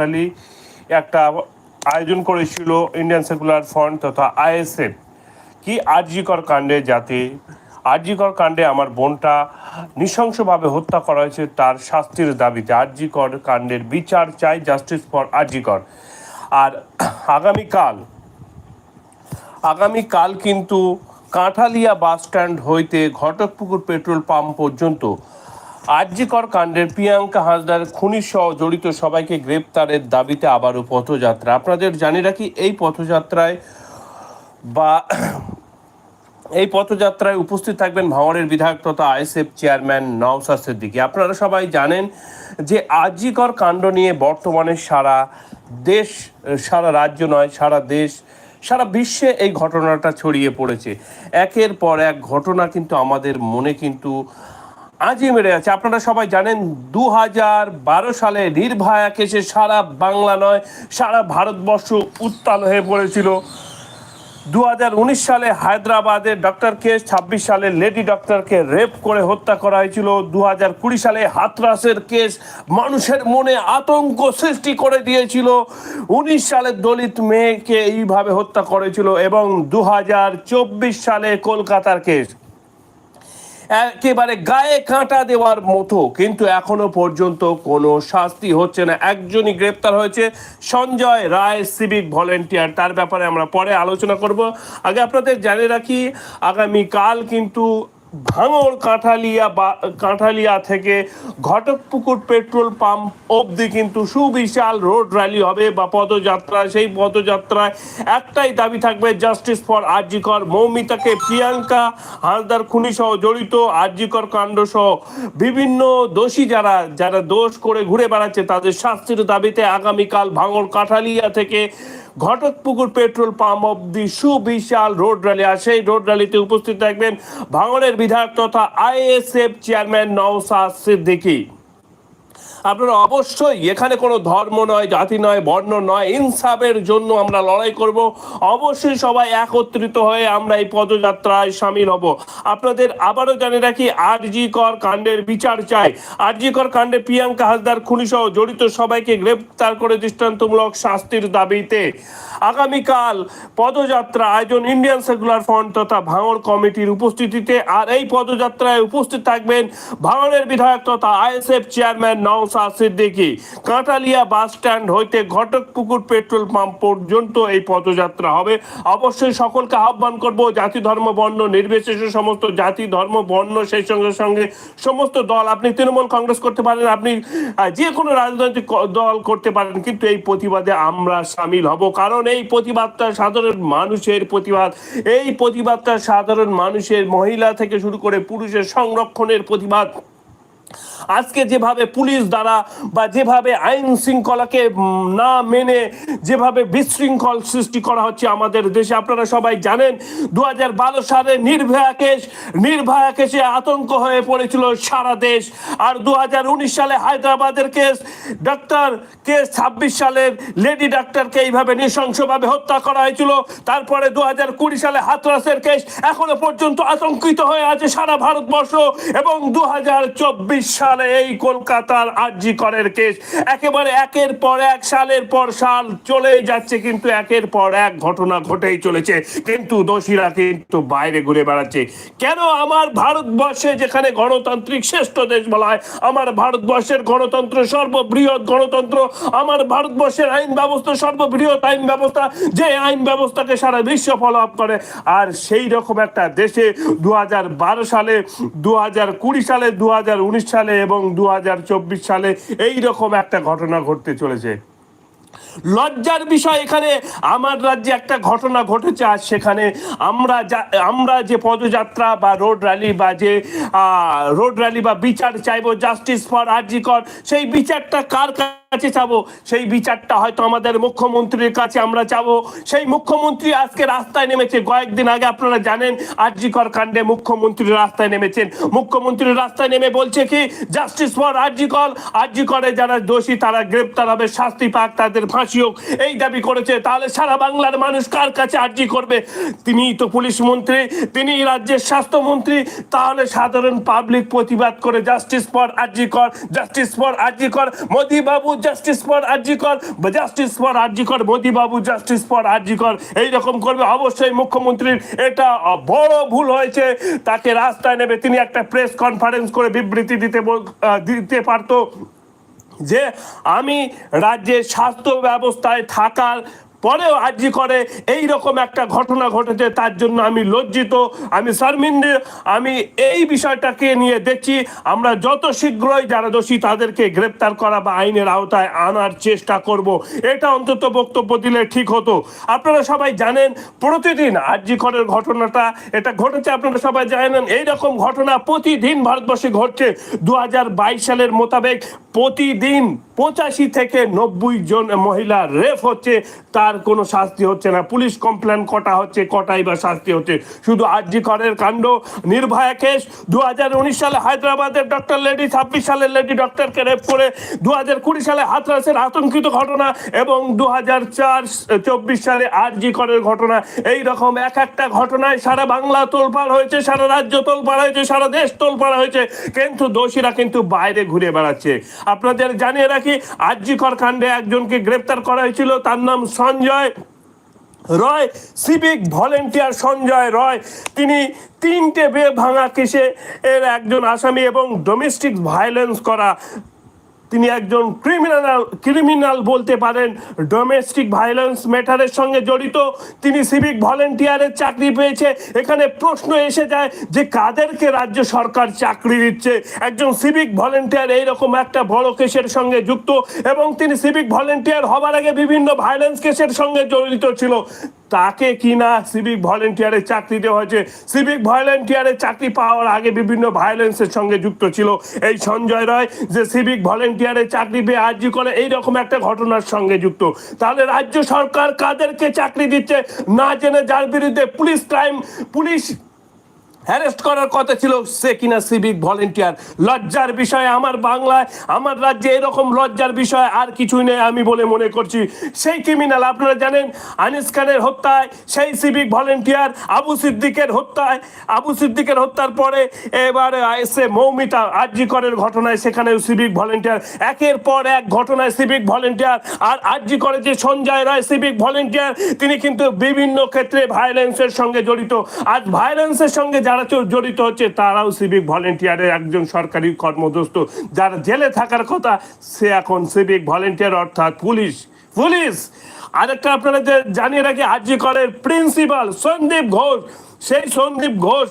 Rally একটা আয়োজন করেছিল ইন্ডিয়ান সেকুলার ফ্রন্ট তথা আইএসএফ কি আরজিকর কাণ্ডে যাতে আরজিকর কাণ্ডে আমার বোনটা নৃশংসভাবে হত্যা করা হয়েছে তার শাস্তির দাবিতে। আরজিকর কাণ্ডের বিচার চাই জাস্টিস ফর আরজিকর। আর আগামীকাল আগামীকাল কিন্তু কাঁঠালিয়া বাস স্ট্যান্ড হইতে ঘটকপুকুর পেট্রোল পাম্প পর্যন্ত আরজিকর কাণ্ডের প্রিয়াঙ্কা হাসদার খুনি সহ জড়িত সবাইকে গ্রেপ্তারের দাবিতে আবারও পথযাত্রা। আপনাদের জানি রাখি, এই পথযাত্রায় বা এই পথযাত্রায় উপস্থিত থাকবেন ভাঙড়ের বিধায়ক তথা আইএসএফ চেয়ারম্যান নওসাদ সিদ্দিকী। আপনারা সবাই জানেন যে আজিকর কাণ্ড নিয়ে বর্তমানে সারা দেশ, সারা রাজ্য নয়, সারা দেশ, সারা বিশ্বে এই ঘটনাটা ছড়িয়ে পড়েছে। একের পর এক ঘটনা কিন্তু আমাদের মনে কিন্তু আজই মেরে আছে। আপনারা সবাই জানেন দু হাজার বারো সালে নির্ভয়া কেসে সারা বাংলা নয়, সারা ভারতবর্ষ উত্তাল হয়ে পড়েছিল। দু হাজার উনিশ সালে হায়দ্রাবাদের ডক্টর কে, ছাব্বিশ সালে লেডি ডক্টরকে রেপ করে হত্যা করা হয়েছিল। দু সালে হাতরাসের কেস মানুষের মনে আতঙ্ক সৃষ্টি করে দিয়েছিল। উনিশ সালে দলিত মেয়েকে এইভাবে হত্যা করেছিল এবং দু হাজার চব্বিশ সালে কলকাতার কেস। একেবারে গায়ে কাঁটা দেওয়ার মতো, কিন্তু এখনও পর্যন্ত কোনো শাস্তি হচ্ছে না। একজনই গ্রেপ্তার হয়েছে, সঞ্জয় রায়, সিভিক ভলেন্টিয়ার। তার ব্যাপারে আমরা পরে আলোচনা করব। আগে আপনাদের জানিয়ে রাখি, আগামীকাল কিন্তু ভাঙড়, কাঁঠালিয়া বা, কাঁঠালিয়া থেকে ঘটকপুকুর পেট্রোল পাম্প অবধি কিন্তু সুবিশাল রোড র্যালি হবে বা পদযাত্রা। সেই পদযাত্রায় একটাই দাবি থাকবে, জাস্টিস ফর আরজিকর মৌমিতাকে প্রিয়াঙ্কা হালদার খুনি সহ জড়িত আরজিকর কাণ্ড সহ বিভিন্ন দোষী যারা যারা দোষ করে ঘুরে বেড়াচ্ছে, তাদের শাস্তির দাবিতে আগামীকাল ভাঙড়, কাঁঠালিয়া থেকে ঘটকপুকুর পেট্রোল পাম্প অব্দি সুবিশাল রোড র্যালি আর সেই রোড র্যালিতে উপস্থিত থাকবেন ভাঙড়ের বিধায়ক তথা আইএসএফ চেয়ারম্যান নওসাদ সিদ্দিকী। আপনারা অবশ্যই এখানে কোনো ধর্ম নয়, জাতি নয়, বর্ণ নয়, ইনসাফের জন্য আমরা লড়াই করব। অবশ্যই সবাই একত্রিত হয়ে আমরা এই পদযাত্রায় সামিল হব। আপনাদের আবারও জানে রাখি, আরজি কর কাণ্ডের বিচার চাই। আরজি কর কাণ্ডে প্রিয়াঙ্কা হাসদার খুনি সহ জড়িত সবাইকে গ্রেপ্তার করে দৃষ্টান্তমূলক শাস্তির দাবিতে। আগামীকাল পদযাত্রা আয়োজন ইন্ডিয়ান সেকুলার ফ্রন্ট তথা ভাঙড় কমিটির উপস্থিতিতে। আর এই পদযাত্রায় উপস্থিত থাকবেন ভাঙড়ের বিধায়ক তথা ISF chairman Naushad Siddiqui Kantalia bus stand হইতে ঘটকপুকুর পেট্রোল পাম্প পর্যন্ত এই পদযাত্রা হবে। অবশ্যই সকলকে আহ্বান করব, জাতি, ধর্ম, বর্ণ, নির্বিশেষে সমস্ত জাতি, ধর্ম, বর্ণ, সেই সঙ্গে সঙ্গে সমস্ত দল। আপনি তৃণমূল কংগ্রেস করতে পারেন, আপনি যে কোনো রাজনৈতিক দল করতে পারেন, কিন্তু এই প্রতিবাদে আমরা সামিল হব। কারণ এই প্রতিবাদটা সাধারণ মানুষের প্রতিবাদ। এই প্রতিবাদটা সাধারণ মানুষের মহিলা থেকে শুরু করে পুরুষের সংরক্ষণের প্রতিবাদ। আজকে যেভাবে পুলিশ দ্বারা বা যেভাবে আইন শৃঙ্খলাকে না মেনে যেভাবে বিশৃঙ্খল সৃষ্টি করা হচ্ছে আমাদের দেশে, আপনারা সবাই জানেন দু হাজার বারো সালে নির্ভয়া কেস, নির্ভয়া কেসে আতঙ্ক হয়ে পড়েছিল সারা দেশ। আর দু হাজার উনিশ সালে হায়দ্রাবাদের কেস ডক্টর কেস ছাব্বিশ সালের লেডি ডাক্তারকে এইভাবে নৃশংসভাবে হত্যা করা হয়েছিল। তারপরে দু কুড়ি সালে হাতরাসের কেস, এখনও পর্যন্ত আতঙ্কিত হয়ে আছে সারা ভারতবর্ষ। এবং দু হাজার চব্বিশ সালে এই কলকাতার আরজি করের কেস। একেবারে একের পর এক, সালের পর সাল চলেই যাচ্ছে, কিন্তু একের পর এক ঘটনা ঘটেই চলেছে। কিন্তু দোষীরা কিন্তু বাইরে ঘুরে বেড়াচ্ছে। কেন আমার ভারতবর্ষে যেখানে গণতান্ত্রিক শ্রেষ্ঠ দেশ বলা হয়, আমার ভারতবর্ষের গণতন্ত্র সর্ববৃহৎ গণতন্ত্র, আমার ভারতবর্ষের আইন ব্যবস্থা সর্ববৃহৎ আইন ব্যবস্থা, যে আইন ব্যবস্থাকে সারা বিশ্ব ফলো আপ করে। আর সেই রকম একটা দেশে দু হাজার বারো সালে দু সালে দু হাজার উনিশ সালে এবং দু হাজার চব্বিশ সালে এই রকম একটা ঘটনা ঘটতে চলেছে। লজ্জার বিষয় এখানে, আমার রাজ্যে একটা ঘটনা ঘটেছে আর সেখানে। আমরা আমরা যে পদযাত্রা বা রোড র্যালি বা যে রোড র্যালি বা বিচার চাইব, জাস্টিস ফর আর্জিকর সেই বিচারটা কার কাছে চাবো সেই বিচারটা হয়তো আমাদের মুখ্যমন্ত্রীর কাছে আমরা চাবো সেই মুখ্যমন্ত্রী আজকে রাস্তায় নেমেছে। কয়েকদিন আগে আপনারা জানেন, আরজিকর কাণ্ডে মুখ্যমন্ত্রী রাস্তায় নেমেছেন। মুখ্যমন্ত্রী রাস্তায় নেমে বলছে কি জাস্টিস ফর আরজিকর। আরজিকরে যারা দোষী, তারা গ্রেপ্তার হবে, শাস্তি পাক, তাদের ফাঁসি হোক। এই দাবি করেছে। তাহলে সারা বাংলার মানুষ কার কাছে আরজি করবে? তিনি তো পুলিশ মন্ত্রী, তিনি রাজ্যের স্বাস্থ্যমন্ত্রী তাহলে সাধারণ পাবলিক প্রতিবাদ করে জাস্টিস ফর আরজি কর justice for RG Kar Modi babu justice for RG Kar justice for RG Kar Modi babu justice for RG Kar এইরকম করবে। অবশ্যই মুখ্যমন্ত্রীর এটা বড় ভুল হয়েছে। তাকে রাস্তায় নেবে। তিনি একটা প্রেস কনফারেন্স করে বিবৃতি দিতে দিতে পারতো যে, আমি রাজ্যের স্বাস্থ্য ব্যবস্থায় থাকার পরেও আর্জি করে এই রকম একটা ঘটনা ঘটেছে, তার জন্য আমি লজ্জিত। আমি শর্মিন্দে আমি এই বিষয়টাকে নিয়ে দেখছি, আমরা যত শীঘ্রই যারা দোষী তাদেরকে গ্রেপ্তার করা বা আইনের আওতায় আনার চেষ্টা করব। এটা অন্তত বক্তব্য দিলে ঠিক হতো। আপনারা সবাই জানেন, প্রতিদিন আর্জি করের ঘটনাটা, এটা ঘটেছে, আপনারা সবাই জানেন এই রকম ঘটনা প্রতিদিন ভারতবর্ষে ঘটছে। দু হাজার বাইশ সালের মোতাবেক প্রতিদিন পঁচাশি থেকে নব্বই জন মহিলা রেপ হচ্ছে, তার কোনো শাস্তি হচ্ছে না। পুলিশ কমপ্লেন কটা হচ্ছে, কটাই বা শাস্তি হচ্ছে? শুধু আরজি করের কাণ্ড, নির্ভয়া কেস। দু সালে হায়দ্রাবাদের ডক্টর লেডি, ছাব্বিশ সালের লেডি ডক্টরকে রেপ করে দু কুড়ি সালে হাতরাসের আতঙ্কিত ঘটনা এবং দু হাজার সালে আরজি করের ঘটনা। এই রকম এক একটা ঘটনায় সারা বাংলা তোলপাড় হয়েছে, সারা রাজ্য তোলপাড় হয়েছে, সারা দেশ তোলপাড় হয়েছে। কিন্তু দোষীরা কিন্তু বাইরে ঘুরে বেড়াচ্ছে। আপনাদের জানিয়ে রাখি আর্যিকর কাণ্ডে একজনকে গ্রেপ্তার করা হয়েছিল, তার নাম সঞ্জয় রয় সিভিক ভলেন্টিয়ার সঞ্জয় রয়। তিনি তিনটে বে ভাঙা কেসে এর একজন আসামি এবং ডোমেস্টিক ভায়োলেন্স করা তিনি একজন ক্রিমিনাল ক্রিমিনাল বলতে পারেন। ডোমেস্টিক ভায়োলেন্স ম্যাটারের সঙ্গে জড়িত। তিনি সিভিক ভলেন্টিয়ারের চাকরি পেয়েছে। এখানে প্রশ্ন এসে যায় যে কাদেরকে রাজ্য সরকার চাকরি দিচ্ছে? একজন সিভিক ভলেন্টিয়ার এইরকম একটা বড় কেসের সঙ্গে যুক্ত এবং তিনি সিভিক ভলেন্টিয়ার হবার আগে বিভিন্ন ভায়োলেন্স কেসের সঙ্গে জড়িত ছিল। তাকে কিনা সিভিক ভলেন্টিয়ারের চাকরি দেওয়া হয়েছে। সিভিক ভলেন্টিয়ারের চাকরি পাওয়ার আগে বিভিন্ন ভায়োলেন্সের সঙ্গে যুক্ত ছিল। এই সঞ্জয় রায় যে সিভিক ভলেন্টিয়ারের চাকরি পেয়ে আর্জি করে, এইরকম একটা ঘটনার সঙ্গে যুক্ত। তাহলে রাজ্য সরকার কাদেরকে চাকরি দিচ্ছে? না জেনে যার বিরুদ্ধে পুলিশ ক্রাইম পুলিশ অ্যারেস্ট করার কথা ছিল সে কিনা সিভিক ভলেন্টিয়ার লজ্জার বিষয় আমার বাংলায়, আমার রাজ্যে এরকম লজ্জার বিষয় আর কিছুই নেই আমি বলে মনে করছি। সেই ক্রিমিনাল আপনারা জানেন, আনিস খানের হত্যায়, সেই সিভিক ভলেন্টিয়ার আবু সিদ্দিকের হত্যায়, আবু সিদ্দিকের হত্যার পরে এবার এসে মৌমিতা আরজি করের ঘটনায় সেখানে সিভিক ভলেন্টিয়ার একের পর এক ঘটনায় সিভিক ভলেন্টিয়ার আর আরজি করে যে সঞ্জয় রায় সিভিক ভলেন্টিয়ার তিনি কিন্তু বিভিন্ন ক্ষেত্রে ভায়োলেন্সের সঙ্গে জড়িত। আজ ভায়োলেন্সের সঙ্গে যারা জড়িত হচ্ছে, তারাও সিভিক ভলেন্টিয়ারের একজন সরকারি কর্মদস্ত। যারা জেলে থাকার কথা, সে এখন সিভিক ভলেন্টিয়ার অর্থাৎ পুলিশ। পুলিশ! আরেকটা আপনারা জানিয়ে রাখি আজি করের প্রিন্সিপাল সন্দীপ ঘোষ। সেই সন্দীপ ঘোষ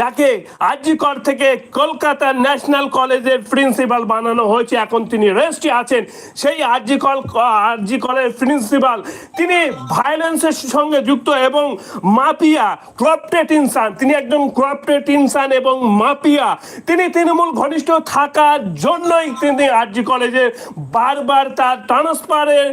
যাকে আরজিকর থেকে কলকাতা ন্যাশনাল কলেজের প্রিন্সিপাল বানানো হয়েছে। এখন তিনি রেস্টে আছেন। সেই আরজিকল আরজিকলের প্রিন্সিপাল, তিনি ভায়োলেন্সের সঙ্গে যুক্ত এবং মাফিয়া ক্রপটেড ইনসান তিনি একজন ক্রপটেড ইনসান এবং মাফিয়া। তিনি তৃণমূল ঘনিষ্ঠ থাকার জন্যই তিনি আরজি কলেজে বারবার তার ট্রান্সফারের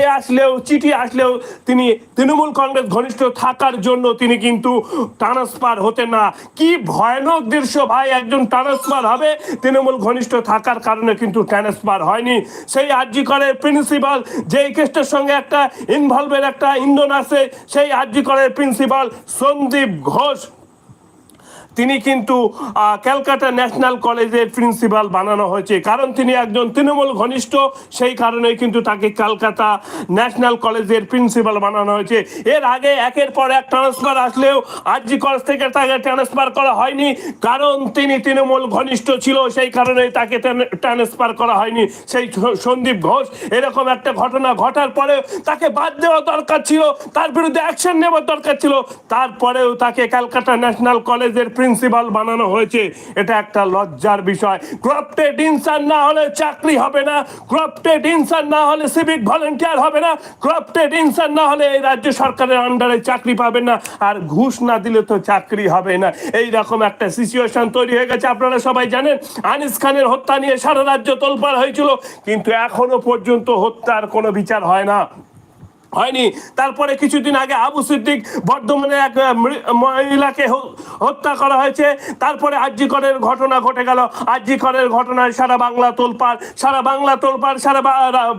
এ আসলেও, চিঠি আসলেও তিনি তৃণমূল কংগ্রেস ঘনিষ্ঠ থাকার জন্য তিনি কিন্তু ট্রান্সফার হতে না। কি ভয়ানক দৃশ্য ভাই, একজন ট্রান্সফার হবে। তৃণমূল ঘনিষ্ঠ থাকার কারণে কিন্তু ট্রান্সফার হয়নি। সেই আরজি করের প্রিন্সিপাল যে কেস্টের সঙ্গে একটা ইনভলভের একটা ইন্ধন আছে, সেই আরজি করের প্রিন্সিপাল সন্দীপ ঘোষ। তিনি কিন্তু ক্যালকাটা ন্যাশনাল কলেজের প্রিন্সিপাল বানানো হয়েছে। কারণ তিনি একজন তৃণমূল ঘনিষ্ঠ, সেই কারণে কিন্তু তাকে কলকাতা ন্যাশনাল কলেজের প্রিন্সিপাল বানানো হয়েছে। এর আগে একের পর এক ট্রান্সফার আসলেও আরজি কলেজ থেকে তাকে ট্রান্সফার করা হয়নি। কারণ তিনি তৃণমূল ঘনিষ্ঠ ছিল, সেই কারণে তাকে ট্রান্সফার করা হয়নি। সেই সন্দীপ ঘোষ, এরকম একটা ঘটনা ঘটার পরে তাকে বাদ দেওয়া দরকার ছিল। তার বিরুদ্ধে অ্যাকশন নেওয়ার দরকার ছিল। তারপরেও তাকে ক্যালকাটা ন্যাশনাল কলেজের প্রিন্সিপাল বানানো হয়েছে, এটা একটা লজ্জার বিষয়। ক্রপটেড ইনসান না হলে চাকরি হবে না ক্রপটেড ইনসান না হলে সিভিক ভলেন্টিয়ার হবে না ক্রপটেড ইনসান না হলে এই রাজ্য সরকারের আন্ডারে চাকরি পাবেন না, আর ঘুষ না দিলে তো চাকরি হবে না। এই রকম একটা সিচুয়েশন তৈরি হয়ে গেছে, আপনারা সবাই জানেন, আনিস খানের হত্যা নিয়ে সারা রাজ্য তোলপাড় হয়েছিল, কিন্তু এখনও পর্যন্ত হত্যার কোনো বিচার হয় না। হয়নি। তারপরে কিছুদিন আগে আবু সিদ্দিক বর্ধমানে এক মহিলাকে হত্যা করা হয়েছে। তারপরে আর্যিকরের ঘটনা ঘটে গেল। আর্যিকরের ঘটনায় সারা বাংলা তোলপাড়, সারা বাংলা তোলপাড়, সারা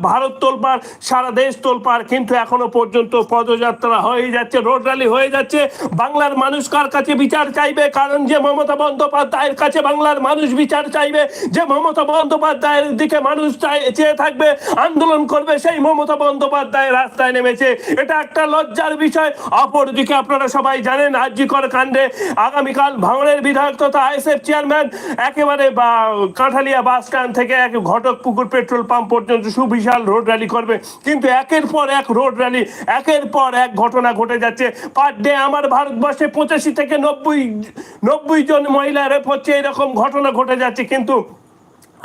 ভারত তোলপাড়, সারা দেশ তোলপাড়। কিন্তু এখনও পর্যন্ত পদযাত্রা হয়ে যাচ্ছে, রোড র্যালি হয়ে যাচ্ছে। বাংলার মানুষ কার কাছে বিচার চাইবে? কারণ যে মমতা বন্দ্যোপাধ্যায়ের কাছে বাংলার মানুষ বিচার চাইবে, যে মমতা বন্দ্যোপাধ্যায়ের দিকে মানুষ চেয়ে থাকবে, আন্দোলন করবে, সেই মমতা বন্দ্যোপাধ্যায় রাস্তায় নেমেছে। এটা একটা লজ্জার বিষয়। অপরদিকে আপনারা সবাই জানেন আর্যিকর কাণ্ডে আগামীকাল ভাঙনের বিধায়ক তথা আইএসএফ চেয়ারম্যান একেবারে কাঁঠালিয়া বাস স্ট্যান্ড থেকে এক ঘটক পুকুর পেট্রোল পাম্প পর্যন্ত সুবিশাল রোড র্যালি করবে। কিন্তু একের পর এক রোড র্যালি, একের পর এক ঘটনা ঘটে যাচ্ছে। পার ডে আমার ভারতবর্ষে পঁচাশি থেকে নব্বই নব্বই জন মহিলা রেপ হচ্ছে, এরকম ঘটনা ঘটে যাচ্ছে। কিন্তু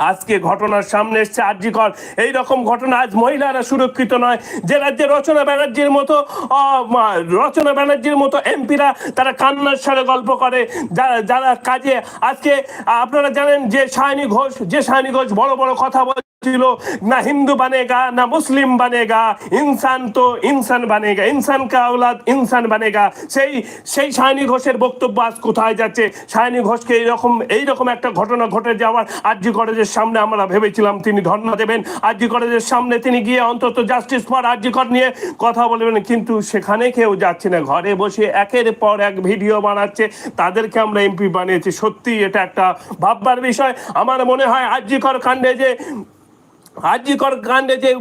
আজকে ঘটনার সামনে এসছে আর্যিকর এই রকম ঘটনা আজ মহিলারা সুরক্ষিত নয়। যে রাজ্যে রচনা ব্যানার্জির মতো রচনা ব্যানার্জির মতো এমপিরা তারা কান্নার সারে গল্প করে। যারা যারা কাজে, আজকে আপনারা জানেন যে সায়নী ঘোষ, যে সায়নী ঘোষ বড় বড় কথা বল ছিল না হিন্দু बनेगा না মুসলিম बनेगा ইনসান তো ইনসান बनेगा ইনসান কা औलाद ইনসান बनेगा সেই সেই সায়নী ঘোষের বক্তব্য আজ কোথায় যাচ্ছে সায়নী ঘোষকে এইরকম এইরকম একটা ঘটনা ঘটে যাওয়ার আরজি কলেজের সামনে আমরা ভেবেছিলাম তিনি ধর্ণা দেবেন আরজি কলেজের সামনে তিনি গিয়ে অন্তত জাস্টিস ফর আরজি কর নিয়ে কথা বলবেন কিন্তু সেখানে কেউ যাচ্ছে না ঘরে বসে একের পর এক ভিডিও বানাচ্ছে তাদেরকে আমরা এমপি বানিয়েছি সত্যি এটা একটা ভাববার বিষয় আমার মনে হয় আরজি কর কাণ্ডে যে হাজিকর কাণ্ডে যে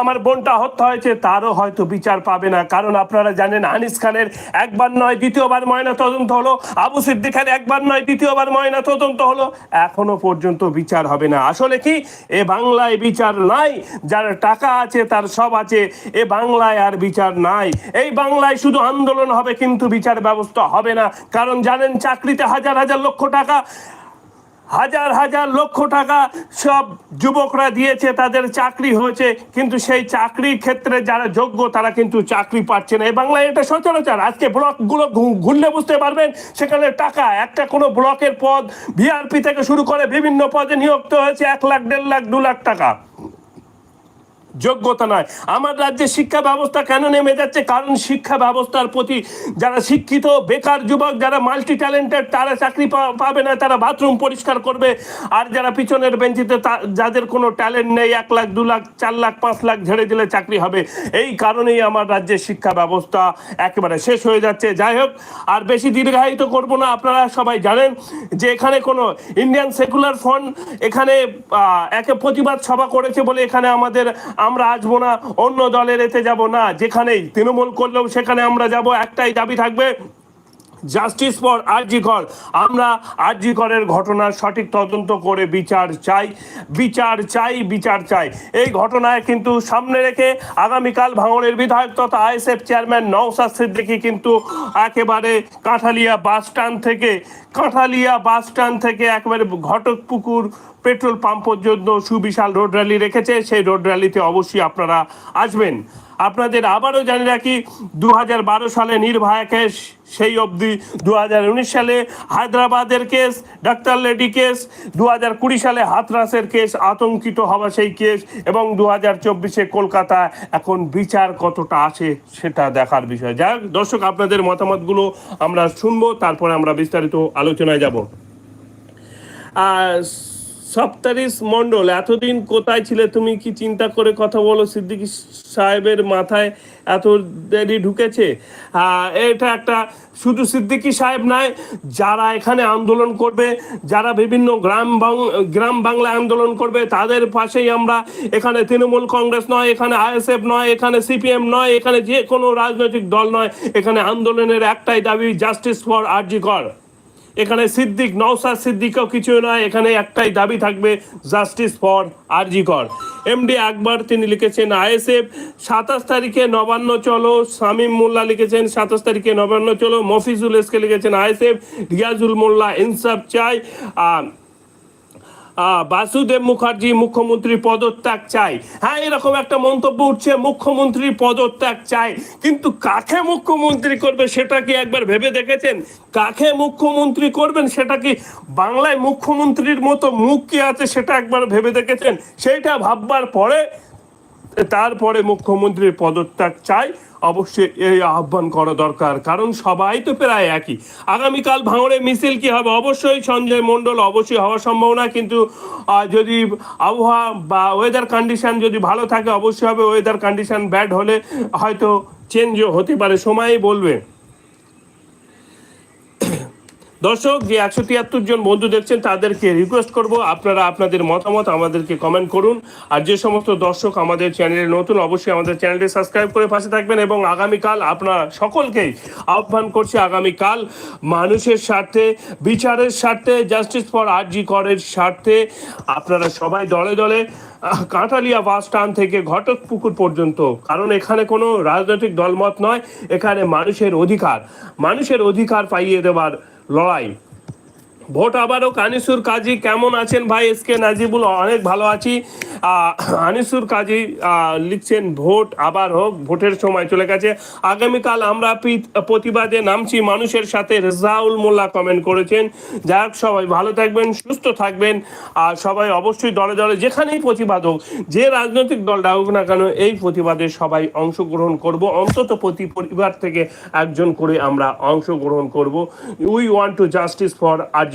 আমার বোনটা হত্যা হয়েছে, তারও হয়তো বিচার পাবে না। কারণ আপনারা জানেন, আনিস খানের একবার নয়, দ্বিতীয়বার ময়না তদন্ত হলো। আবু সিদ্দিকের একবার নয়, দ্বিতীয়বার ময়না তদন্ত হলো। এখনও পর্যন্ত বিচার হবে না। আসলে কি? এ বাংলায় বিচার নাই। যার টাকা আছে, তার সব আছে। এ বাংলায় আর বিচার নাই। এই বাংলায় শুধু আন্দোলন হবে, কিন্তু বিচার ব্যবস্থা হবে না। কারণ জানেন, চাকরিতে হাজার হাজার লক্ষ টাকা হাজার হাজার লক্ষ টাকা সব যুবকরা দিয়েছে, তাদের চাকরি হয়েছে, কিন্তু সেই চাকরির ক্ষেত্রে যারা যোগ্য, তারা কিন্তু চাকরি পাচ্ছে না। এই বাংলায় এটা সচরাচর। আজকে ব্লকগুলো ঘুরলে বুঝতে পারবেন, সেখানে টাকা, একটা কোনো ব্লকের পদ ভিআরপি থেকে শুরু করে বিভিন্ন পদে নিয়োগ হয়েছে, এক লাখ, দেড় লাখ, দু লাখ টাকা। যোগ্যতা নয় আমার রাজ্যে শিক্ষা ব্যবস্থা কেন নেমে যাচ্ছে? কারণ শিক্ষা ব্যবস্থার প্রতি যারা শিক্ষিত, বেকার যুবক, যারা মাল্টি ট্যালেন্টেড তারা চাকরি পাবে না, তারা বাথরুম পরিষ্কার করবে। আর যারা পিছনের বেঞ্চিতে যাদের কোনো ট্যালেন্ট নেই, এক লাখ, দু লাখ, চার লাখ, পাঁচ লাখ ঝেড়ে দিলে চাকরি হবে। এই কারণেই আমার রাজ্যের শিক্ষা ব্যবস্থা একেবারে শেষ হয়ে যাচ্ছে। যাই হোক, আর বেশি দীর্ঘায়িত করব না। আপনারা সবাই জানেন যে এখানে কোনো ইন্ডিয়ান সেকুলার ফ্রন্ট এখানে একে প্রতিবাদ সভা করেছে বলে এখানে আমাদের আমরা আসব না, অন্য দলের এতে যাব না। যেখানেই তৃণমূল করলেও সেখানে আমরা যাব, একটাই দাবি থাকবে জাস্টিস ফর আরজি কর আমরা আরজি করের ঘটনার সঠিক তদন্ত করে বিচার চাই বিচার চাই বিচার চাই। এই ঘটনায় কিন্তু সামনে রেখে আগামীকাল ভাঙনের বিধায়ক তথা আইএসএফ চেয়ারম্যান নওসাদ সিদ্দিকি কিন্তু একেবারে কাঁঠালিয়া বাস স্ট্যান্ড থেকে, কাঁঠালিয়া বাস স্ট্যান্ড থেকে একেবারে ঘটকপুকুর পেট্রোল পাম্প পর্যন্ত সুবিশাল রোড র্যালি রেখেছে। সেই রোড র্যালিতে অবশ্যই আপনারা আসবেন। আপনাদের আবারও জানি রাখি দু হাজার বারো সালে নির্ভয়া কেস, সেই অবধি দু হাজার উনিশ সালে হায়দ্রাবাদের কেস, ডাক্তার লেডি কেস দু হাজার কুড়ি সালে হাতরাসের কেস, আতঙ্কিত হওয়া সেই কেস, এবং দু হাজার চব্বিশে কলকাতা এখন বিচার কতটা আসে সেটা দেখার বিষয়। যাই দর্শক, আপনাদের মতামতগুলো আমরা শুনব, তারপরে আমরা বিস্তারিত আলোচনায় যাব। আর সপ্তারিশ মণ্ডল, এতদিন কোথায় ছিলে? তুমি কি চিন্তা করে কথা বলো সিদ্দিকি সাহেবের মাথায়? এত দেরি ঢুকেছে? এটা একটা শুধু সিদ্দিকি সাহেব নয়, যারা এখানে আন্দোলন করবে, যারা বিভিন্ন গ্রাম গ্রাম বাংলা আন্দোলন করবে, তাদের পাশেই আমরা এখানে তৃণমূল কংগ্রেস নয়, এখানে আইএসএফ নয়, এখানে সিপিএম নয়, এখানে যে কোনো রাজনৈতিক দল নয়, এখানে আন্দোলনের একটাই দাবি, জাস্টিস ফর আরজি কর। এখানে সিদ্দিক, নওসাদ সিদ্দিকও কিছু নয়। এখানে একটাই দাবি থাকবে জাস্টিস ফর আরজি কর এমডি আকবর, তিনি লিখেছেন আইএসএফ। সাতাশ তারিখে নবান্ন চলো, শামীম মোল্লা লিখেছেন সাতাশ তারিখে নবান্ন চলো, মফিজুল এসকে লিখেছেন আইএসএফ। রিয়াজুল মোল্লা ইনসাফ চাই বাসুদেব মুখার্জি মুখ্যমন্ত্রী পদত্যাগ চাই হ্যাঁ এরকম একটা মন্তব্য উঠছে, মুখ্যমন্ত্রী পদত্যাগ চাই কিন্তু কাকে মুখ্যমন্ত্রী করবে সেটা কি একবার ভেবে দেখেছেন? কাকে মুখ্যমন্ত্রী করবেন সেটা কি বাংলায় মুখ্যমন্ত্রীর মতো মুখ কি আছে সেটা একবার ভেবে দেখেছেন? সেইটা ভাববার পরে তারপরে মুখ্যমন্ত্রীর পদত্যাগ চাই, অবশ্যই এই আহ্বান করা দরকার, কারণ সবাই তো প্রায় একই। আগামীকাল ভাঙড়ে মিছিল কি হবে? অবশ্যই সঞ্জয় মণ্ডল অবশ্যই হওয়ার সম্ভাবনা, কিন্তু যদি আবহাওয়া বা ওয়েদার কন্ডিশন যদি ভালো থাকে, অবশ্যই হবে ওয়েদার কন্ডিশন ব্যাড হলে হয়তো চেঞ্জও হতে পারে। সময়ই বলবে। দর্শক যে একশো তিয়াত্তর জন বন্ধু দেখছেন তাদেরকে রিকোয়েস্ট করব। আপনারা আপনাদের মতামত আমাদেরকে কমেন্ট করুন। আর যে সমস্ত দর্শক আমাদের চ্যানেলে নতুন অবশ্যই আমাদের চ্যানেলটি সাবস্ক্রাইব করে পাশে থাকবেন এবং আগামীকাল আপনারা সকলকেই আহ্বান করছি আগামীকাল মানুষের স্বার্থে বিচারের স্বার্থে জাস্টিস ফর আরজি করের স্বার্থে আপনারা সবাই দলে দলে আহ, কাঁঠালিয়া বাস স্ট্যান্ড থেকে ঘটক পুকুর পর্যন্ত। কারণ এখানে কোনো রাজনৈতিক দলমত নয় এখানে মানুষের অধিকার। মানুষের অধিকার পাইয়ে দেওয়ার লড়াই ভোট আবারও কানিসুর কাজী। কেমন আছেন ভাই? এস কে নাজিবুল, অনেক ভালো আছি। আনিসুর কাজী লিখছেন, ভোট আবার হোক, ভোটের সময় চলে গেছে। আগামীকাল আমরা প্রতিবাদে নামছি। মানুষের সাথে রেজাউল মোল্লা কমেন্ট করেছেন। যাই হোক, সবাই ভালো থাকবেন, সুস্থ থাকবেন। আর সবাই অবশ্যই দলে দলে যেখানেই প্রতিবাদ হোক, যে রাজনৈতিক দল ডাকুক না কেন, এই প্রতিবাদে সবাই অংশগ্রহণ করব। অন্তত প্রতি পরিবার থেকে একজন করে আমরা অংশগ্রহণ করব। We want to justice for